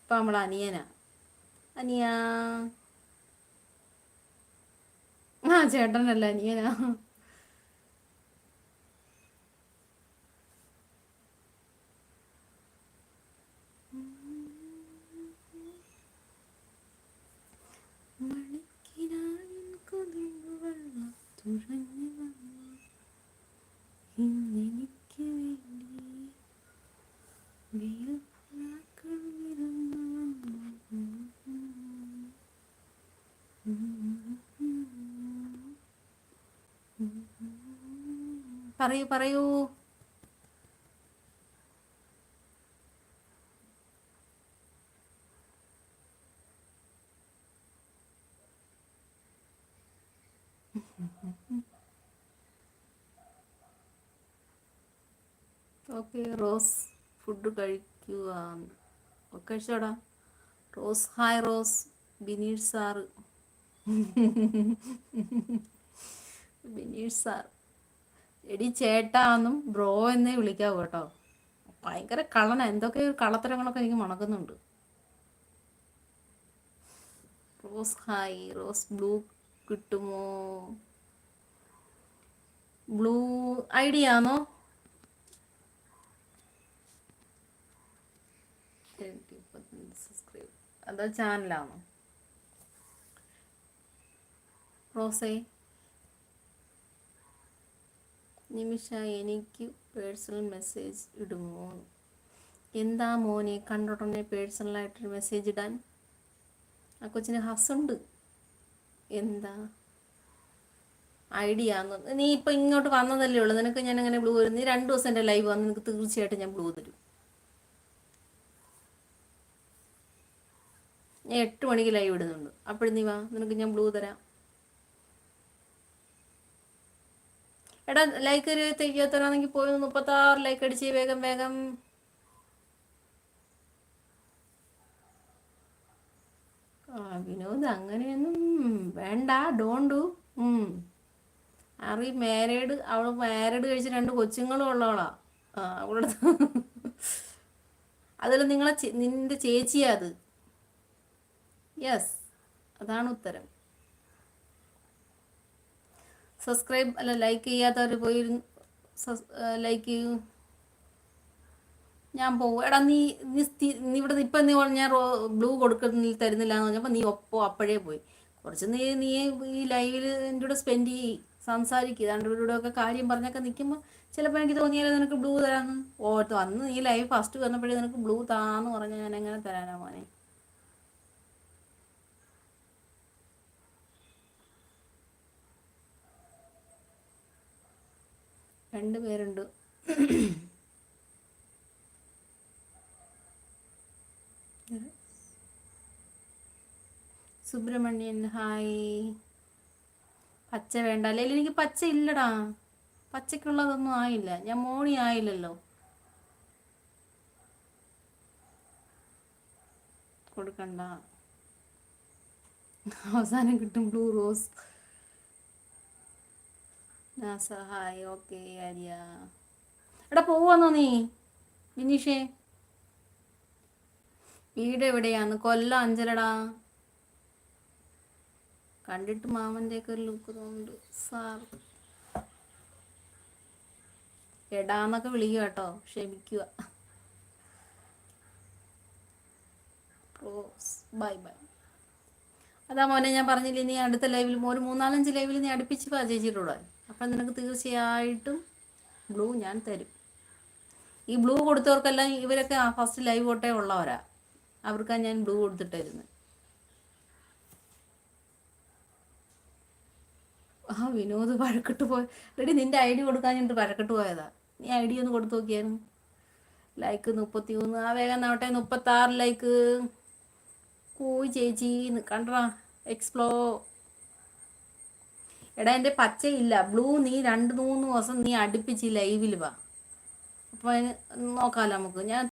ഇപ്പൊ നമ്മളെ അനിയനാ. അനിയാ. ആ ചേട്ടനല്ല അനിയനാ. പറയൂ പറയൂ. ഓക്കെ റോസ് ഫുഡ് കഴിക്കുക കഴിച്ചോടാ. Rose hi Rose. Bineesh sir. Bineesh sir. എടി ചേട്ടാന്നും ബ്രോ എന്നേ വിളിക്കാവൂ കേട്ടോ. ഭയങ്കര കള്ളന. എന്തൊക്കെ കള്ളത്തരങ്ങളൊക്കെ എനിക്ക് മണക്കുന്നുണ്ട്. Rose hi. റോസ് ബ്ലൂ കിട്ടുമോ? ബ്ലൂ ഐഡിയ ആണോ അതോ ചാനലാണോ റോസേ നിമിഷ എനിക്ക് പേഴ്സണൽ മെസ്സേജ് ഇടുമോ എന്താ മോനെ കണ്ടുടനെ പേഴ്സണലായിട്ടൊരു മെസ്സേജ് ഇടാൻ? ആ കൊച്ചിന് ഹസുണ്ട് എന്താ? ഐഡിയ നീ ഇപ്പം ഇങ്ങോട്ട് വന്നതല്ലേ ഉള്ളൂ. നിനക്ക് ഞാൻ അങ്ങനെ ബ്ലൂ തരും. നീ രണ്ട് ദിവസം എന്റെ ലൈവ് വന്ന് നിനക്ക് തീർച്ചയായിട്ടും ഞാൻ ബ്ലൂ തരും. ഞാൻ എട്ട് മണിക്ക് ലൈവ് ഇടുന്നുണ്ട്. അപ്പോഴും നീ വാ. നിനക്ക് ഞാൻ ബ്ലൂ തരാം. എടാ ലൈക്ക് ഒരു തെയ്യാത്തരാണെങ്കിൽ പോയി മുപ്പത്തി ആറ് ലൈക്ക് അടിച്ച് വേഗം വേഗം. ആ വിനോദ് അങ്ങനെയൊന്നും വേണ്ട ഡോണ്ട് ഡു അറി മാരീഡ് അവൾ മാരീഡ് കഴിച്ച് രണ്ട് കൊച്ചുങ്ങളും ഉള്ളവളാ. ആ അവളുടെ അതിൽ നിങ്ങളെ നിന്റെ ചേച്ചിയാ അത്. യെസ് അതാണ് ഉത്തരം. സബ്സ്ക്രൈബ് അല്ല ലൈക്ക് ചെയ്യാത്തവർ പോയി ലൈക്ക് ചെയ്യൂ. ഞാൻ പോകും എടാ നീ നീ നീ ഇവിടെ ഇപ്പം നീ ഞാൻ ബ്ലൂ കൊടുക്കുന്ന തരുന്നില്ല എന്ന് പറഞ്ഞപ്പോൾ നീ ഒപ്പോ അപ്പോഴേ പോയി. കുറച്ച് നീ നീ ഈ ലൈവിൽ എന്റെ കൂടെ സ്പെൻഡ് ചെയ്യ്. സംസാരിക്കുക രണ്ടുപേരുടെ ഒക്കെ കാര്യം പറഞ്ഞൊക്കെ നിൽക്കുമ്പോൾ ചിലപ്പോൾ എനിക്ക് തോന്നിയാലോ നിനക്ക് ബ്ലൂ തരാമെന്ന് ഓർത്ത് അന്ന് നീ ലൈവ് ഫസ്റ്റ് വന്നപ്പോഴേ നിനക്ക് ബ്ലൂ താന്ന് പറഞ്ഞാൽ ഞാൻ എങ്ങനെ തരാനാ മോനെ? രണ്ട് പേരുണ്ട്. സുബ്രഹ്മണ്യൻ ഹായ്. പച്ച വേണ്ട. അല്ലെങ്കിൽ എനിക്ക് പച്ച ഇല്ലടാ. പച്ചക്കുള്ളതൊന്നും ആയില്ല. ഞാൻ മോണി ആയില്ലല്ലോ. കൊടുക്കണ്ട. അവസാനം കിട്ടും blue Rose hi okay Arya എടാ പോവാന്നോ നീ? ബിനീഷേ വീട് എവിടെയാന്ന്? കൊല്ലം അഞ്ചലടാ. കണ്ടിട്ട് മാമന്റെ ഒക്കെ ഒരു ലുക്ക് തോന്നുന്നുണ്ട്. സാർ. എടാന്നൊക്കെ വിളിക്കുക കേട്ടോ. ക്ഷമിക്കുക. Bye bye. അതാ മോനെ ഞാൻ പറഞ്ഞില്ലേ നീ അടുത്ത ലൈവിൽ ഒരു മൂന്നാലഞ്ച് ലൈവിൽ നീ അടുപ്പിച്ച് പാ ചേച്ചിയുടെ അപ്പം നിനക്ക് തീർച്ചയായിട്ടും ബ്ലൂ ഞാൻ തരും. ഈ ബ്ലൂ കൊടുത്തവർക്കെല്ലാം ഇവരൊക്കെ ഫസ്റ്റ് ലൈവ് ഓട്ടേ ഉള്ളവരാ. അവർക്കാണ് ഞാൻ ബ്ലൂ കൊടുത്തിട്ടായിരുന്നു ആ വിനോദ് വഴക്കിട്ട് പോയ റെഡി നിന്റെ ഐ ഡി കൊടുക്കാൻ ഞാൻ വഴക്കിട്ട് പോയതാ. നീ ഐ ഡി ഒന്ന് കൊടുത്തു നോക്കിയായിരുന്നു ലൈക്ക് മുപ്പത്തി മൂന്ന് ആ വേഗം നാവട്ടെ മുപ്പത്താറ് ലൈക്ക്. കൂയി ചേച്ചി കണ്ടാ? എക്സ്പ്ലോ എടാ എന്റെ പച്ചയില്ല. ബ്ലൂ നീ രണ്ട് മൂന്ന് ദിവസം നീ അടുപ്പിച്ച് ലൈവിൽ വാ. അപ്പോൾ നോക്കാമല്ലോ നമുക്ക്. ഞാൻ